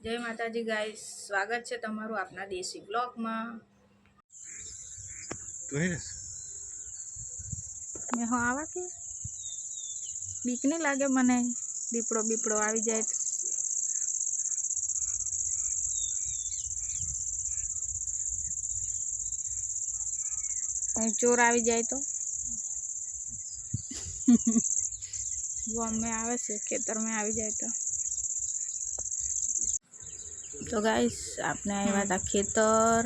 જય માતાજી ગાય સ્વાગત છે તમારું આપના દેશી બ્લોગમાં. મેં હો આવા કે? બીક નહીં લાગે મને? દીપડો બીપડો આવી જાય ચોર આવી જાય તો. વનમાં આવે છે ખેતરમાં આવી જાય તો. તો ગાઈસ આપણે આવ્યા હતા ખેતર.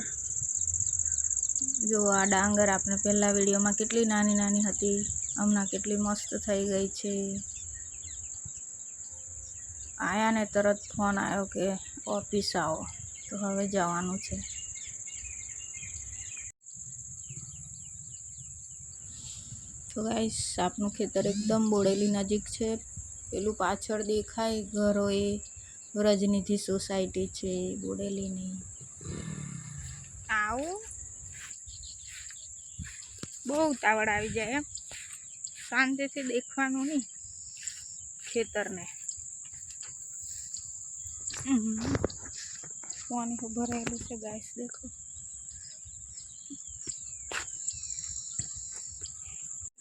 જો આ ડાંગર આપણે પહેલાં વિડીયોમાં કેટલી નાની નાની હતી હમણાં કેટલી મસ્ત થઈ ગઈ છે. આયાને તરત ફોન આવ્યો કે ઓફિસ આવો. તો હવે જવાનું છે. તો ગાઈસ આપનું ખેતર એકદમ બોડેલી નજીક છે. પેલું પાછળ દેખાય ઘરો એ રજનીથી સોસાયટી છે, બોડેલીની. આવું? બહુ ઉતાવળ આવી જાય એમ. શાંતિથી દેખવાનું નહીં, ખેતરને. પાણી તો ભરાયેલું છે, ગાઈસ, દેખો.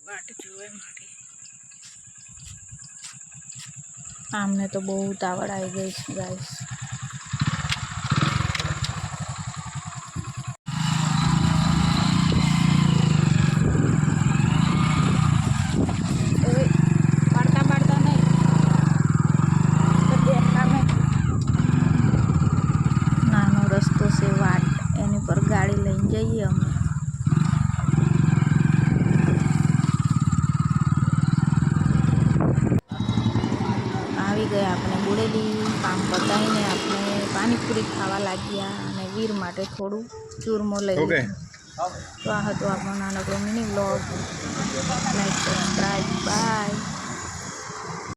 વાટ જોવે મારી. આમને તો બહુ ઉતાવળ આવી ગઈ છે ગાઈસ ઓય, પાડતા પાડતા નહીં. તો દેખામે નાનો રસ્તો છે વાટ. એની પર ગાડી લઈને જઈએ અમે આવી ગયા આપણે બોડેલી કામ પતાવીને આપણે પાણીપુરી ખાવા લાગ્યા અને વીર માટે થોડું ચૂરમો લઈ તો આ હતો આપણો નાનકડો mini blog like bye bye